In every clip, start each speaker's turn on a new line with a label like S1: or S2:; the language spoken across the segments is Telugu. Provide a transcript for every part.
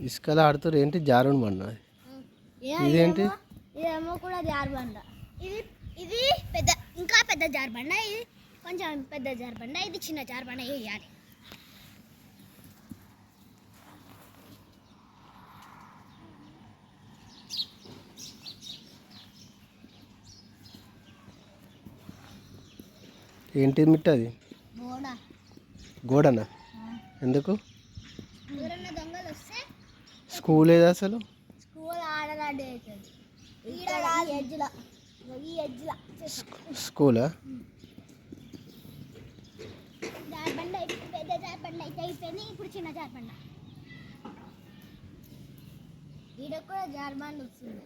S1: ఇసుకలో ఆడుతారు ఏంటి? జారుడు
S2: ఏ-
S1: ఇదేంటి?
S2: ఇదేమో- కూడా జారబండ ఇది ఇది పెద్ద ఇంకా పెద్ద జారబండ ఇది కొంచెం పెద్ద జారబండ ఇది చిన్న జారబండ వేయాలి.
S1: ఏంటి మిట్ట అది? గోడనా? ఎందుకు?
S2: ఎవరన్నా దొంగలు వస్తే
S1: స్కూల్ ఏది అసలు
S2: స్కూల్? జారబండ ఇప్పుడు జారబండ చిన్న జారబండ. ఈడ కూడా జారబండ వస్తుంది.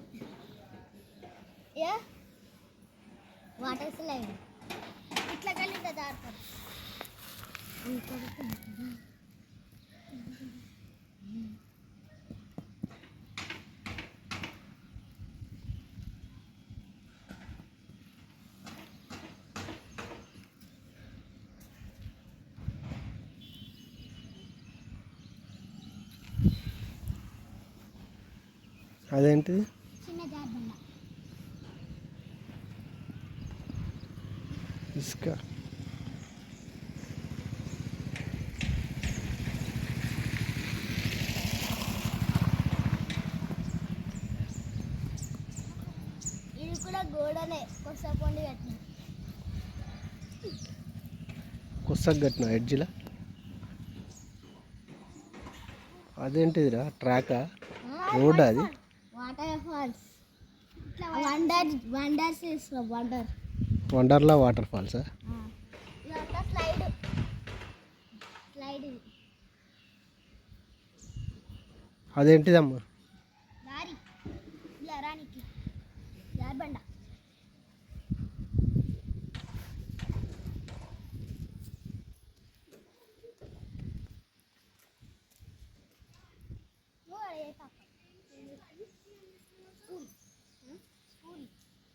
S2: వాటర్ స్లైడ్ ఇట్లా కలిసి జారుతారు
S1: అదేంటిది
S2: చిన్న జారబండ
S1: ఇసుక
S2: ఇది కూడా గోడనే కొత్త పొండి కట్టిన
S1: కట్టిన ఎడ్జిలా? అదేంటిదిరా ట్రాకా రోడ్ అది?
S2: Waterfalls. వండర్ వండర్స్ ఇస్తా వండర్.
S1: వండర్లా వాటర్ ఫాల్సా?
S2: స్లైడ్. స్లైడ్
S1: అదేంటిదమ్మా?
S2: దారి. ఇలా రానికి జారబండ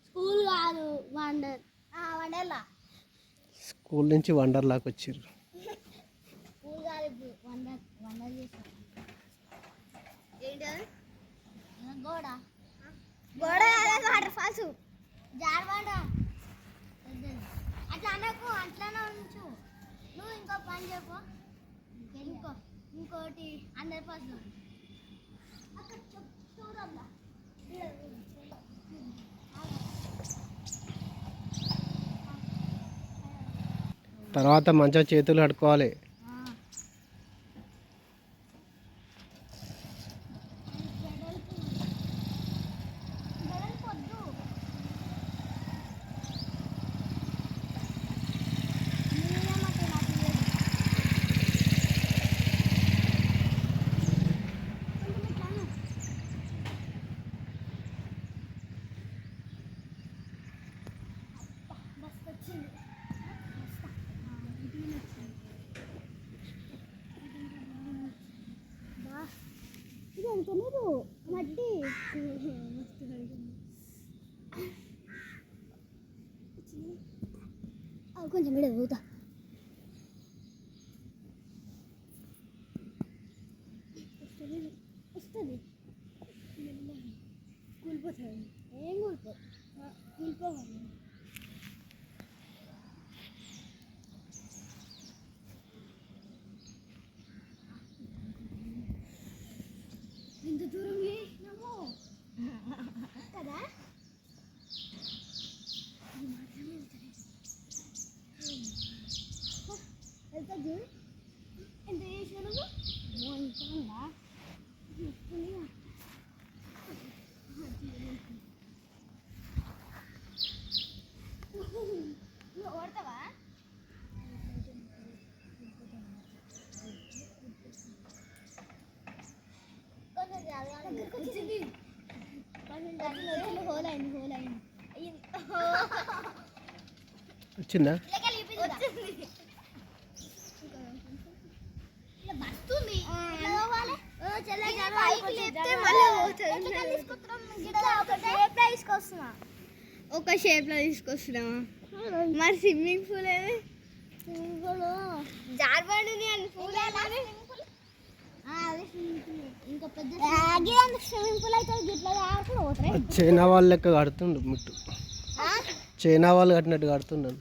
S2: స్కూల్ కాదు వండర్ వండర్లా
S1: స్కూల్? నుంచి వండర్లాకి
S2: గోడ. Waterfalls. జారవాడ. అట్లా అనకు అట్లానే ఉంచు. నువ్వు ఇంకో పని చెప్పు. ఇంకో ఇంకోటి అండర్ పాస్ అక్కడ చూడమ్మా
S1: తర్వాత మంచిగా చేతులు కడుక్కోవాలి.
S2: ఇది ఎంత నీరు మట్టి కొంచెం విడ పోతా கொஞ்சம் தூரம் వచ్చిందా? ఒక షేప్లో తీసుకొస్తున్నావా మరి స్విమ్మింగ్ పూల్ ఏది? స్విమ్మింగ్ పూల్ జార్బండి
S1: చైనా వాళ్ళు లెక్క కడుతుండు ముట్టు. చైనా వాళ్ళు కట్టినట్టు కడుతుండను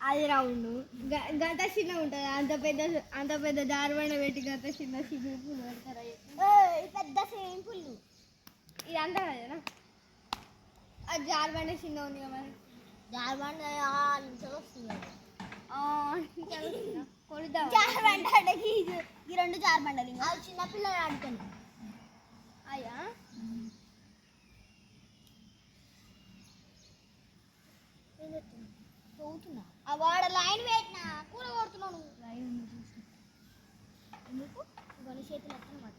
S3: అది రౌండ్. గంట చిన్న ఉంటుంది. అంత పెద్ద అంత పెద్ద దారుబండ పెట్టి గంట చిన్న స్విమ్మింగ్ పూల్ పెడతారా
S2: పెద్ద స్విమ్మింగ్ పూల్
S3: ఇది అంతా కదా అది జారుబండ చిన్న ఉంది కదా
S2: వస్తుందా?
S3: కొడుద్దాం
S2: జార్బండ ఈ రెండు జార్బండలు ఇంకా. అవి
S3: అయ్యా
S2: చదువుతున్నా. ఆ వాడ లైన్ పెట్టినా కూర కొడుతున్నావు లైన్ ఎందుకు? కొన్ని చేతులు ఎత్తున మాట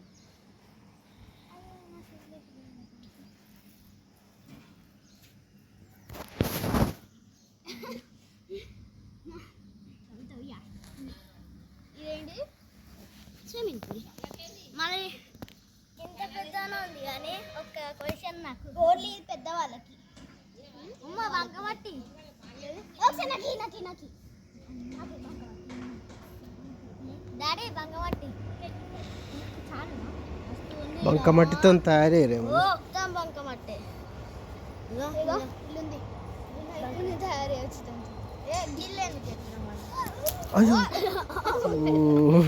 S2: ఇదేంటి స్విమ్మింగ్ పూల్ మరి ఇంత పెద్దగా ఉంది కానీ ఒక క్వశ్చన్ నాకు. ఓన్లీ పెద్దవాళ్ళకి. అమ్మ వంకమట్టి ఒకసారి నకి నకి నకి. డాడీ బంగమట్టి చాలు
S1: బంకమట్టితో తయారయ్యారేమో
S2: మొత్తం బంకమట్టే ఇగో ఇల్లుంది ఇల్లు తయారీ వచ్చింది ఏ గిల్లు ఎందుకు ఎత్తున్నాం
S1: అయ్యో. ఓ.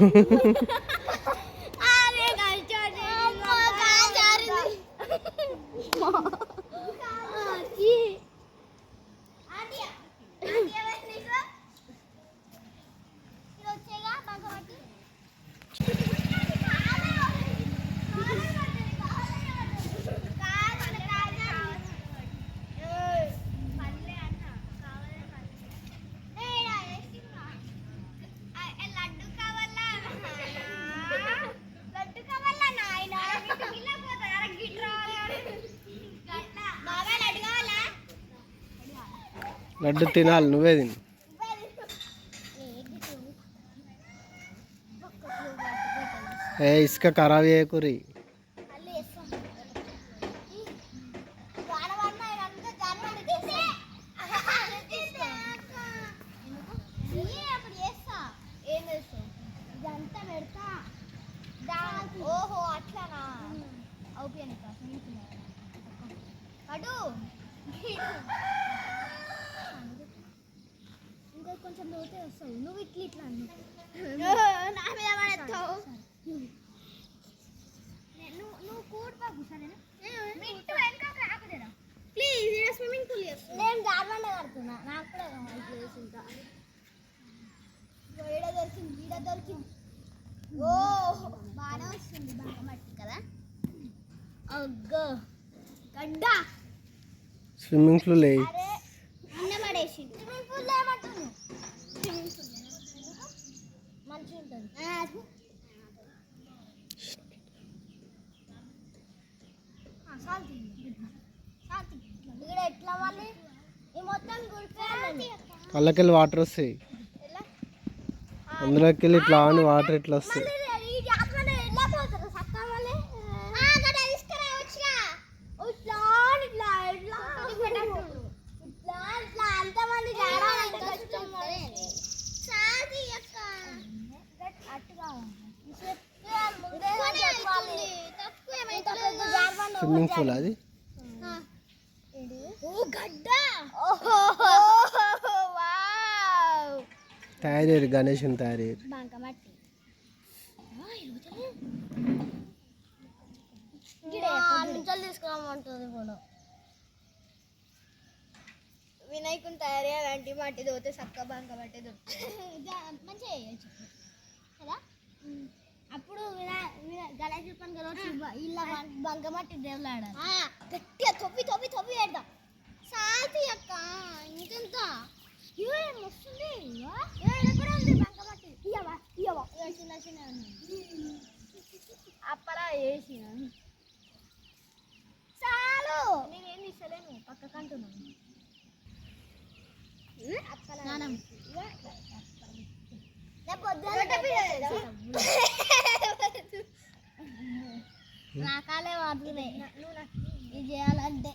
S2: అరే కలిచాడు జారింది లడ్డు కావాలా లడ్డు కావాలా నాయన బాగా లడ్డు కావాలా
S1: లడ్డు తినాలి నువ్వే తిను. ఏ ఇసుక ఖరాబ్ చేయకూరి
S2: లోతే వస్తావు నువ్వు ఇట్లా ఇట్లా నువ్వు సరేనా? వెనక
S3: ప్లీజ్ ఇక్కడ స్విమ్మింగ్ పూల్
S2: నేను కడుతున్నా. నాకు కూడా కావాలి ప్లేస్ ఇంకా ఇగో ఈడ దొరికింది ఈడ దొరికింది. ఓ బాగానే వస్తుంది బాగా మట్టి కదా? అగ్గో గడ్డ.
S1: స్విమ్మింగ్ పూల్
S2: అరే పడేసి స్విమ్మింగ్ పూల్ మంచిగా ఉంటుంది
S1: కళ్ళకెళ్ళి వాటర్ వస్తాయి. అందులోకి వెళ్ళి ఇట్లా అని వాటర్ ఇట్లా వస్తాయి. స్విమ్మింగ్ పూల్ అది?
S2: ఓ గడ్డ!
S3: వావ్!
S1: తయారయ్యారు గణేష్ని తయారయ్యారు.
S2: తీసుకురామంటుంది ఇప్పుడు
S3: వినాయకుని తయారీ అలాంటి మట్టి దోతే చక్క బంక మట్టి
S2: మంచిగా చేయొచ్చు కదా ఇళ్ళ బంకమట్టి దేవులాడాలి గట్టిగా తొప్పి తొప్పి తొప్పి పెడదాం సాతి అక్క ఇంకెంత? వస్తుంది? కూడా ఉంది బంకమట్టి ఇయ్యవా ఇయ్యవా? చిన్న చిన్న
S3: అప్పలా వేసిన
S2: నా ఇది చేయాలంటే